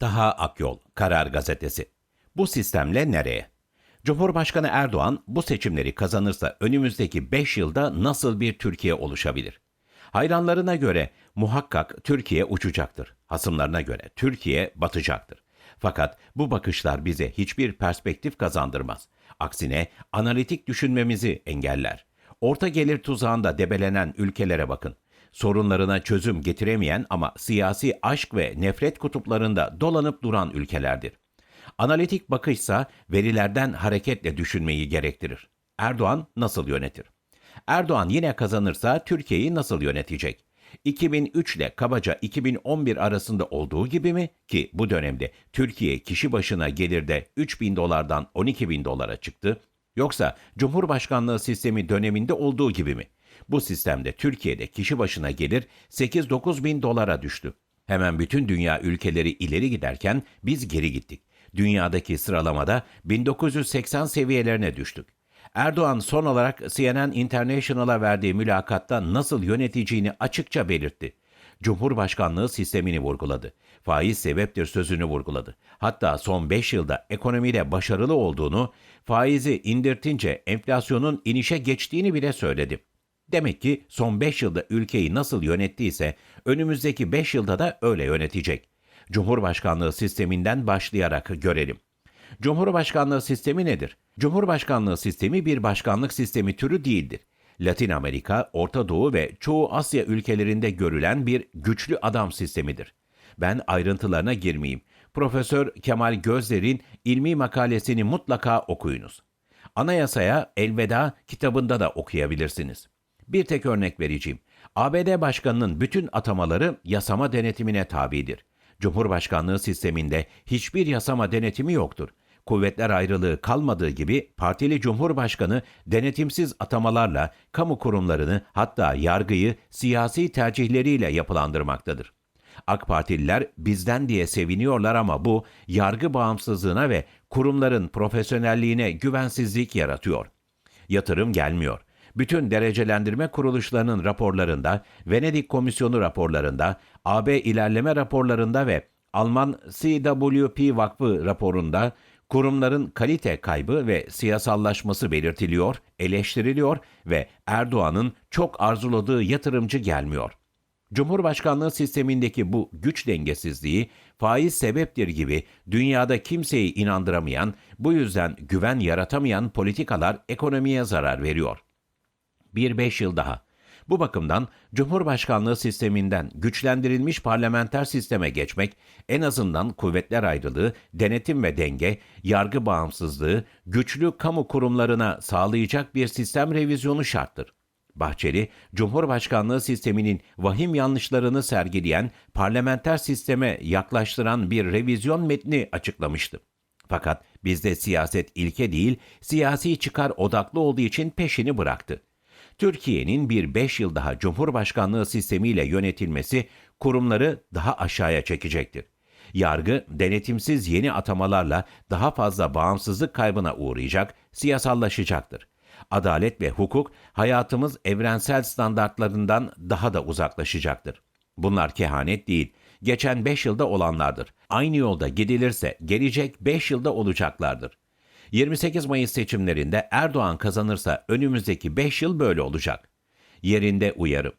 Taha Akyol, Karar Gazetesi. Bu sistemle nereye? Cumhurbaşkanı Erdoğan bu seçimleri kazanırsa önümüzdeki 5 yılda nasıl bir Türkiye oluşabilir? Hayranlarına göre muhakkak Türkiye uçacaktır. Hasımlarına göre Türkiye batacaktır. Fakat bu bakışlar bize hiçbir perspektif kazandırmaz. Aksine analitik düşünmemizi engeller. Orta gelir tuzağında debelenen ülkelere bakın. Sorunlarına çözüm getiremeyen ama siyasi aşk ve nefret kutuplarında dolanıp duran ülkelerdir. Analitik bakışsa verilerden hareketle düşünmeyi gerektirir. Erdoğan nasıl yönetir? Erdoğan yine kazanırsa Türkiye'yi nasıl yönetecek? 2003 ile kabaca 2011 arasında olduğu gibi mi ki bu dönemde Türkiye kişi başına gelirde 3 bin dolardan 12 bin dolara çıktı? Yoksa Cumhurbaşkanlığı sistemi döneminde olduğu gibi mi? Bu sistemde Türkiye'de kişi başına gelir 8-9 bin dolara düştü. Hemen bütün dünya ülkeleri ileri giderken biz geri gittik. Dünyadaki sıralamada 1980 seviyelerine düştük. Erdoğan son olarak CNN International'a verdiği mülakatta nasıl yöneteceğini açıkça belirtti. Cumhurbaşkanlığı sistemini vurguladı. Faiz sebeptir sözünü vurguladı. Hatta son 5 yılda ekonomide başarılı olduğunu, faizi indirtince enflasyonun inişe geçtiğini bile söyledi. Demek ki son 5 yılda ülkeyi nasıl yönettiyse önümüzdeki 5 yılda da öyle yönetecek. Cumhurbaşkanlığı sisteminden başlayarak görelim. Cumhurbaşkanlığı sistemi nedir? Cumhurbaşkanlığı sistemi bir başkanlık sistemi türü değildir. Latin Amerika, Orta Doğu ve çoğu Asya ülkelerinde görülen bir güçlü adam sistemidir. Ben ayrıntılarına girmeyeyim. Profesör Kemal Gözler'in ilmi makalesini mutlaka okuyunuz. Anayasaya Elveda kitabında da okuyabilirsiniz. Bir tek örnek vereceğim. ABD Başkanı'nın bütün atamaları yasama denetimine tabidir. Cumhurbaşkanlığı sisteminde hiçbir yasama denetimi yoktur. Kuvvetler ayrılığı kalmadığı gibi partili cumhurbaşkanı denetimsiz atamalarla kamu kurumlarını hatta yargıyı siyasi tercihleriyle yapılandırmaktadır. AK Partililer bizden diye seviniyorlar ama bu yargı bağımsızlığına ve kurumların profesyonelliğine güvensizlik yaratıyor. Yatırım gelmiyor. Bütün derecelendirme kuruluşlarının raporlarında, Venedik Komisyonu raporlarında, AB ilerleme raporlarında ve Alman CWP Vakfı raporunda kurumların kalite kaybı ve siyasallaşması belirtiliyor, eleştiriliyor ve Erdoğan'ın çok arzuladığı yatırımcı gelmiyor. Cumhurbaşkanlığı sistemindeki bu güç dengesizliği faiz sebeptir gibi dünyada kimseyi inandıramayan, bu yüzden güven yaratamayan politikalar ekonomiye zarar veriyor. Bir beş yıl daha. Bu bakımdan Cumhurbaşkanlığı sisteminden güçlendirilmiş parlamenter sisteme geçmek en azından kuvvetler ayrılığı, denetim ve denge, yargı bağımsızlığı, güçlü kamu kurumlarına sağlayacak bir sistem revizyonu şarttır. Bahçeli, Cumhurbaşkanlığı sisteminin vahim yanlışlarını sergileyen, parlamenter sisteme yaklaştıran bir revizyon metni açıklamıştı. Fakat bizde siyaset ilke değil, siyasi çıkar odaklı olduğu için peşini bıraktı. Türkiye'nin bir beş yıl daha Cumhurbaşkanlığı sistemiyle yönetilmesi kurumları daha aşağıya çekecektir. Yargı, denetimsiz yeni atamalarla daha fazla bağımsızlık kaybına uğrayacak, siyasallaşacaktır. Adalet ve hukuk hayatımız evrensel standartlarından daha da uzaklaşacaktır. Bunlar kehanet değil, geçen 5 yılda olanlardır. Aynı yolda gidilirse gelecek 5 yılda olacaklardır. 28 Mayıs seçimlerinde Erdoğan kazanırsa önümüzdeki 5 yıl böyle olacak. Yerinde uyarım.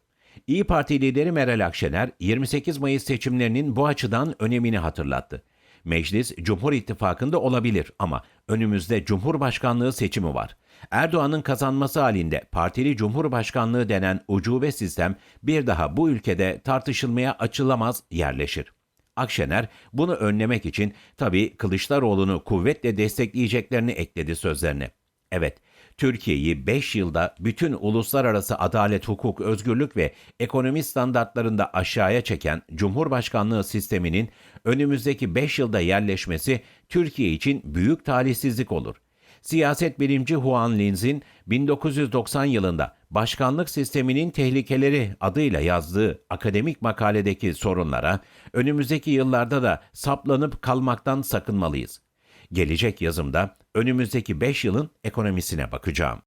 İyi Parti lideri Meral Akşener 28 Mayıs seçimlerinin bu açıdan önemini hatırlattı. Meclis Cumhur İttifakı'nda olabilir ama önümüzde Cumhurbaşkanlığı seçimi var. Erdoğan'ın kazanması halinde partili Cumhurbaşkanlığı denen ucube sistem bir daha bu ülkede tartışılmaya açılamaz yerleşir. Akşener bunu önlemek için tabii Kılıçdaroğlu'nu kuvvetle destekleyeceklerini ekledi sözlerine. Evet, Türkiye'yi 5 yılda bütün uluslararası adalet, hukuk, özgürlük ve ekonomi standartlarında aşağıya çeken Cumhurbaşkanlığı sisteminin önümüzdeki 5 yılda yerleşmesi Türkiye için büyük talihsizlik olur. Siyaset bilimci Juan Linz'in 1990 yılında Başkanlık Sisteminin Tehlikeleri adıyla yazdığı akademik makaledeki sorunlara önümüzdeki yıllarda da saplanıp kalmaktan sakınmalıyız. Gelecek yazımda önümüzdeki 5 yılın ekonomisine bakacağım.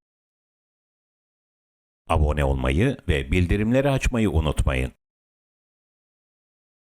Abone olmayı ve bildirimleri açmayı unutmayın.